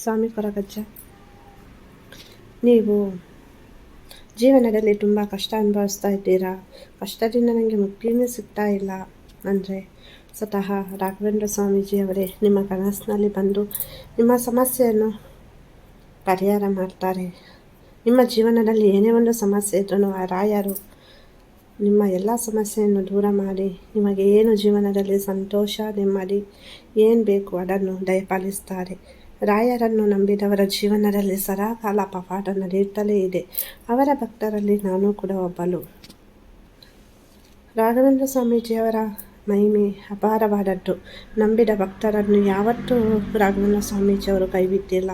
ಸ್ವಾಮಿ ಕೊರಗಜ್ಜ. ನೀವು ಜೀವನದಲ್ಲಿ ತುಂಬ ಕಷ್ಟ ಅನುಭವಿಸ್ತಾ ಇದ್ದೀರಾ? ಕಷ್ಟದಿಂದ ನನಗೆ ಮುಕ್ತಿನೇ ಸಿಗ್ತಾ ಇಲ್ಲ ಅಂದರೆ ಸ್ವತಃ ರಾಘವೇಂದ್ರ ಸ್ವಾಮೀಜಿಯವರೇ ನಿಮ್ಮ ಕನಸಿನಲ್ಲಿ ಬಂದು ನಿಮ್ಮ ಸಮಸ್ಯೆಯನ್ನು ಪರಿಹಾರ ಮಾಡ್ತಾರೆ. ನಿಮ್ಮ ಜೀವನದಲ್ಲಿ ಏನೇ ಒಂದು ಸಮಸ್ಯೆ ಇದ್ರೂ ಆ ರಾಯರು ನಿಮ್ಮ ಎಲ್ಲ ಸಮಸ್ಯೆಯನ್ನು ದೂರ ಮಾಡಿ, ನಿಮಗೆ ಏನು ಜೀವನದಲ್ಲಿ ಸಂತೋಷ, ನೆಮ್ಮದಿ, ಏನು ಬೇಕು ಅದನ್ನು ದಯಪಾಲಿಸ್ತಾರೆ. ರಾಯರನ್ನು ನಂಬಿದವರ ಜೀವನದಲ್ಲಿ ಸದಾಕಾಲ ಪವಾಡ ನಡೆಯುತ್ತಲೇ ಇದೆ. ಅವರ ಭಕ್ತರಲ್ಲಿ ನಾನು ಕೂಡ ಒಬ್ಬಳು. ರಾಘವೇಂದ್ರ ಸ್ವಾಮೀಜಿಯವರ ಮಹಿಮೆ ಅಪಾರವಾದದ್ದು. ನಂಬಿದ ಭಕ್ತರನ್ನು ಯಾವತ್ತೂ ರಾಘವೇಂದ್ರ ಸ್ವಾಮೀಜಿಯವರು ಕೈಬಿಟ್ಟಿಲ್ಲ.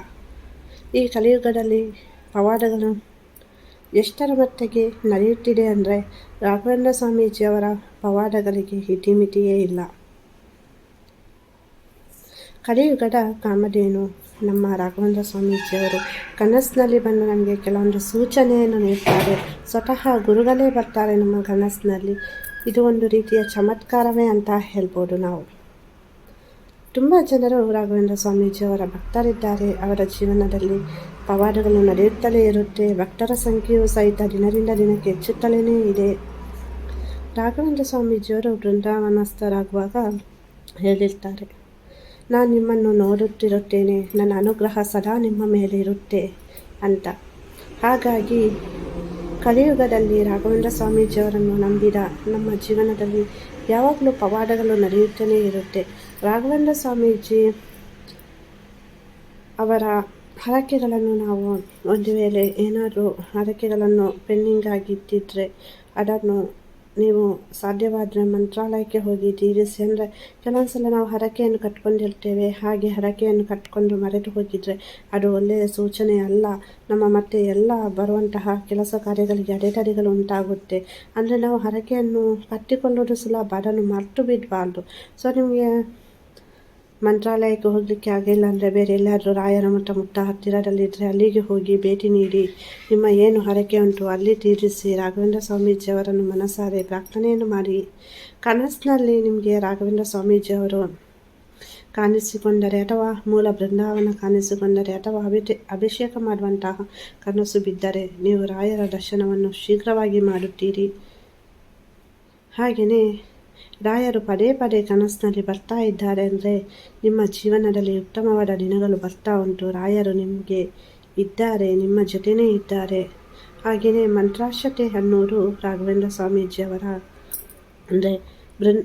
ಈ ಕಲಿಯುಗದಲ್ಲಿ ಪವಾಡಗಳು ಎಷ್ಟರ ಮಟ್ಟಿಗೆ ನಡೆಯುತ್ತಿದೆ ಅಂದರೆ ರಾಘವೇಂದ್ರ ಸ್ವಾಮೀಜಿಯವರ ಪವಾಡಗಳಿಗೆ ಇತಿಮಿತಿಯೇ ಇಲ್ಲ. ಕಲಿಯುಗದ ಕಾಮಧೇನು. ನಮ್ಮ ರಾಘವೇಂದ್ರ ಸ್ವಾಮೀಜಿಯವರು ಕನಸಿನಲ್ಲಿ ಬಂದು ನಮಗೆ ಕೆಲವೊಂದು ಸೂಚನೆಯನ್ನು ನೀಡ್ತಾರೆ. ಸ್ವತಃ ಗುರುಗಳೇ ಬರ್ತಾರೆ ನಮ್ಮ ಕನಸಿನಲ್ಲಿ. ಇದು ಒಂದು ರೀತಿಯ ಚಮತ್ಕಾರವೇ ಅಂತ ಹೇಳ್ಬೋದು ನಾವು. ತುಂಬ ಜನರು ರಾಘವೇಂದ್ರ ಸ್ವಾಮೀಜಿಯವರ ಭಕ್ತರಿದ್ದಾರೆ. ಅವರ ಜೀವನದಲ್ಲಿ ಪವಾಡಗಳು ನಡೆಯುತ್ತಲೇ ಇರುತ್ತೆ. ಭಕ್ತರ ಸಂಖ್ಯೆಯು ಸಹಿತ ದಿನದಿಂದ ದಿನಕ್ಕೆ ಹೆಚ್ಚುತ್ತಲೇ ಇದೆ. ರಾಘವೇಂದ್ರ ಸ್ವಾಮೀಜಿಯವರು ಬೃಂದಾವನಸ್ಥರಾಗುವಾಗ ಹೇಳಿರ್ತಾರೆ. ನಾನು ನಿಮ್ಮನ್ನು ನೋಡುತ್ತಿರುತ್ತೇನೆ. ನನ್ನ ಅನುಗ್ರಹ ಸದಾ ನಿಮ್ಮ ಮೇಲೆ ಇರುತ್ತೆ ಅಂತ. ಹಾಗಾಗಿ ಕಲಿಯುಗದಲ್ಲಿ ರಾಘವೇಂದ್ರ ಸ್ವಾಮೀಜಿಯವರನ್ನು ನಂಬಿದ ನಮ್ಮ ಜೀವನದಲ್ಲಿ ಯಾವಾಗಲೂ ಪವಾಡಗಳು ನಡೆಯುತ್ತಲೇ ಇರುತ್ತೆ. ರಾಘವೇಂದ್ರ ಸ್ವಾಮೀಜಿ ಅವರ ಹರಕೆಗಳನ್ನು ನಾವು ಒಂದು ವೇಳೆ ಏನಾದರೂ ಹರಕೆಗಳನ್ನು ಪೆಂಡಿಂಗ್ ಆಗಿದ್ದಿದ್ರೆ ಅದನ್ನು ನೀವು ಸಾಧ್ಯವಾದರೆ ಮಂತ್ರಾಲಯಕ್ಕೆ ಹೋಗಿ ತೀರಿಸಿ ಅಂದರೆ ಕೆಲವೊಂದು ಸಲ ನಾವು ಹರಕೆಯನ್ನು ಕಟ್ಕೊಂಡಿರ್ತೇವೆ. ಹಾಗೆ ಹರಕೆಯನ್ನು ಕಟ್ಕೊಂಡು ಮರೆತು ಹೋಗಿದರೆ ಅದು ಒಳ್ಳೆಯ ಸೂಚನೆ ಅಲ್ಲ. ನಮ್ಮ ಮತ್ತೆ ಎಲ್ಲ ಬರುವಂತಹ ಕೆಲಸ ಕಾರ್ಯಗಳಿಗೆ ಅಡೆತಡೆಗಳು ಉಂಟಾಗುತ್ತೆ. ಅಂದರೆ ನಾವು ಹರಕೆಯನ್ನು ಕಟ್ಟಿಕೊಳ್ಳೋದು ಸುಲಭ, ಅದನ್ನು ಮರೆತು ಬಿಡಬಾರ್ದು. ಸೊ ನಿಮಗೆ ಮಂತ್ರಾಲಯಕ್ಕೆ ಹೋಗಲಿಕ್ಕೆ ಆಗಿಲ್ಲ ಅಂದರೆ ಬೇರೆ ಎಲ್ಲಾದರೂ ರಾಯರ ಮಠ ಮುಟ್ಟ ಹತ್ತಿರದಲ್ಲಿದ್ದರೆ ಅಲ್ಲಿಗೆ ಹೋಗಿ ಭೇಟಿ ನೀಡಿ. ನಿಮ್ಮ ಏನು ಹರಕೆ ಉಂಟು ಅಲ್ಲಿ ತೀರಿಸಿ. ರಾಘವೇಂದ್ರ ಸ್ವಾಮೀಜಿಯವರನ್ನು ಮನಸಾರೆ ಪ್ರಾರ್ಥನೆಯನ್ನು ಮಾಡಿ. ಕನಸಿನಲ್ಲಿ ನಿಮಗೆ ರಾಘವೇಂದ್ರ ಸ್ವಾಮೀಜಿಯವರು ಕಾಣಿಸಿಕೊಂಡರೆ ಅಥವಾ ಮೂಲ ಬೃಂದಾವನ ಕಾಣಿಸಿಕೊಂಡರೆ ಅಥವಾ ಅಭಿಷೇ ಅಭಿಷೇಕ ಮಾಡುವಂತಹ ಕನಸು ಬಿದ್ದರೆ ನೀವು ರಾಯರ ದರ್ಶನವನ್ನು ಶೀಘ್ರವಾಗಿ ಮಾಡುತ್ತೀರಿ. ಹಾಗೆಯೇ ರಾಯರು ಪದೇ ಪದೇ ಕನಸಿನಲ್ಲಿ ಬರ್ತಾ ಇದ್ದಾರೆ ಅಂದರೆ ನಿಮ್ಮ ಜೀವನದಲ್ಲಿ ಉತ್ತಮವಾದ ದಿನಗಳು ಬರ್ತಾ ಉಂಟು. ರಾಯರು ನಿಮಗೆ ಇದ್ದಾರೆ, ನಿಮ್ಮ ಜೊತೆನೇ ಇದ್ದಾರೆ. ಹಾಗೆಯೇ ಮಂತ್ರಾಕ್ಷತೆ ಅನ್ನೋರು ರಾಘವೇಂದ್ರ ಸ್ವಾಮೀಜಿಯವರ ಅಂದರೆ ಬೃನ್,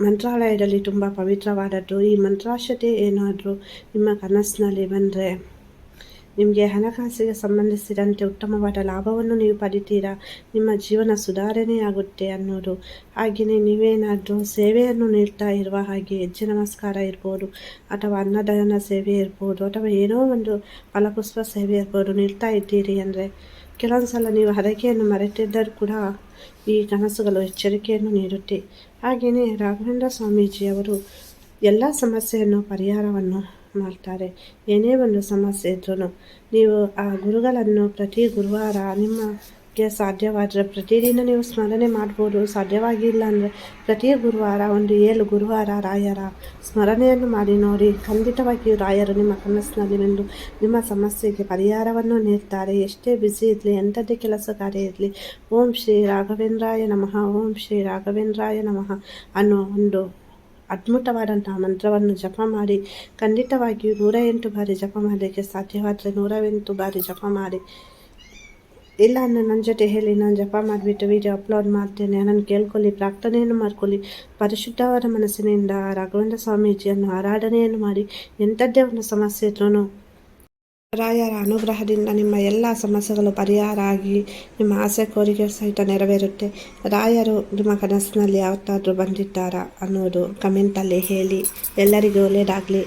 ಮಂತ್ರಾಲಯದಲ್ಲಿ ತುಂಬ ಪವಿತ್ರವಾದದ್ದು. ಈ ಮಂತ್ರಾಕ್ಷತೆ ಏನಾದರೂ ನಿಮ್ಮ ಕನಸಿನಲ್ಲಿ ಬಂದರೆ ನಿಮಗೆ ಹಣಕಾಸಿಗೆ ಸಂಬಂಧಿಸಿದಂತೆ ಉತ್ತಮವಾದ ಲಾಭವನ್ನು ನೀವು ಪಡಿತೀರಾ? ನಿಮ್ಮ ಜೀವನ ಸುಧಾರಣೆಯಾಗುತ್ತೆ ಅನ್ನೋದು. ಹಾಗೆಯೇ ನೀವೇನಾದರೂ ಸೇವೆಯನ್ನು ನೀಡ್ತಾ ಇರುವ ಹಾಗೆ ಹೆಜ್ಜೆ ನಮಸ್ಕಾರ ಇರ್ಬೋದು, ಅಥವಾ ಅನ್ನದಾನ ಸೇವೆ ಇರ್ಬೋದು, ಅಥವಾ ಏನೋ ಒಂದು ಫಲಪುಷ್ಪ ಸೇವೆ ಇರ್ಬೋದು ನೀಡ್ತಾ ಇದ್ದೀರಿ ಅಂದರೆ ಕೆಲವೊಂದು ಸಲ ನೀವು ಹರಕೆಯನ್ನು ಮರೆತಿದ್ದರೂ ಕೂಡ ಈ ಕನಸುಗಳು ಎಚ್ಚರಿಕೆಯನ್ನು ನೀಡುತ್ತೆ. ಹಾಗೆಯೇ ರಾಘವೇಂದ್ರ ಸ್ವಾಮೀಜಿಯವರು ಎಲ್ಲ ಸಮಸ್ಯೆಯನ್ನು, ಪರಿಹಾರವನ್ನು ಮಾಡ್ತಾರೆ. ಏನೇ ಒಂದು ಸಮಸ್ಯೆ ಇದ್ರೂ ನೀವು ಆ ಗುರುಗಳನ್ನು ಪ್ರತಿ ಗುರುವಾರ ನಿಮಗೆ ಸಾಧ್ಯವಾದರೆ ಪ್ರತಿದಿನ ನೀವು ಸ್ಮರಣೆ ಮಾಡ್ಬೋದು. ಸಾಧ್ಯವಾಗಿಲ್ಲ ಅಂದರೆ ಪ್ರತಿ ಗುರುವಾರ ಒಂದು ಏಳು ಗುರುವಾರ ರಾಯರ ಸ್ಮರಣೆಯನ್ನು ಮಾಡಿ ನೋಡಿ. ಖಂಡಿತವಾಗಿಯೂ ರಾಯರು ನಿಮ್ಮ ಕನಸಿನಲ್ಲಿ ಬಂದು ನಿಮ್ಮ ಸಮಸ್ಯೆಗೆ ಪರಿಹಾರವನ್ನು ನೀಡ್ತಾರೆ. ಎಷ್ಟೇ ಬಿಸಿ ಇರಲಿ, ಎಂಥದ್ದೇ ಕೆಲಸ ಕಾರ್ಯ ಇರಲಿ, ಓಂ ಶ್ರೀ ರಾಘವೇಂದ್ರಾಯ ನಮಃ, ಓಂ ಶ್ರೀ ರಾಘವೇಂದ್ರಾಯ ನಮಃ ಅನ್ನೋ ಒಂದು ಅದ್ಭುತವಾದಂತಹ ಮಂತ್ರವನ್ನು ಜಪ ಮಾಡಿ, ಖಂಡಿತವಾಗಿಯೂ ನೂರ ಎಂಟು ಬಾರಿ ಜಪ ಮಾಡಲಿಕ್ಕೆ ಸಾಧ್ಯವಾದರೆ ನೂರ ಎಂಟು ಬಾರಿ ಜಪ ಮಾಡಿ. ಇಲ್ಲ ಅನ್ನೋ ನನ್ನ ಜೊತೆ ಹೇಳಿ, ನಾನು ಜಪ ಮಾಡಿಬಿಟ್ಟು ವಿಡಿಯೋ ಅಪ್ಲೋಡ್ ಮಾಡ್ತೇನೆ. ನಾನು ಕೇಳ್ಕೊಳ್ಳಿ, ಪ್ರಾರ್ಥನೆಯನ್ನು ಮಾಡ್ಕೊಳ್ಳಿ. ಪರಿಶುದ್ಧವಾದ ಮನಸ್ಸಿನಿಂದ ರಾಘವೇಂದ್ರ ಸ್ವಾಮೀಜಿಯನ್ನು ಆರಾಧನೆಯನ್ನು ಮಾಡಿ, ಎಂಥದ್ದೇ ಒಂದು ಸಮಸ್ಯೆ ಇದ್ರೂ ರಾಯರ ಅನುಗ್ರಹದಿಂದ ನಿಮ್ಮ ಎಲ್ಲ ಸಮಸ್ಯೆಗಳು ಪರಿಹಾರ ಆಗಿ ನಿಮ್ಮ ಆಸೆ ಕೋರಿಕೆ ಸಹಿತ ನೆರವೇರುತ್ತೆ. ರಾಯರು ನಿಮ್ಮ ಕನಸಿನಲ್ಲಿ ಯಾವತ್ತಾದರೂ ಬಂದಿದ್ದಾರಾ ಅನ್ನೋದು ಕಮೆಂಟಲ್ಲಿ ಹೇಳಿ. ಎಲ್ಲರಿಗೂ ಒಳ್ಳೆಯದಾಗಲಿ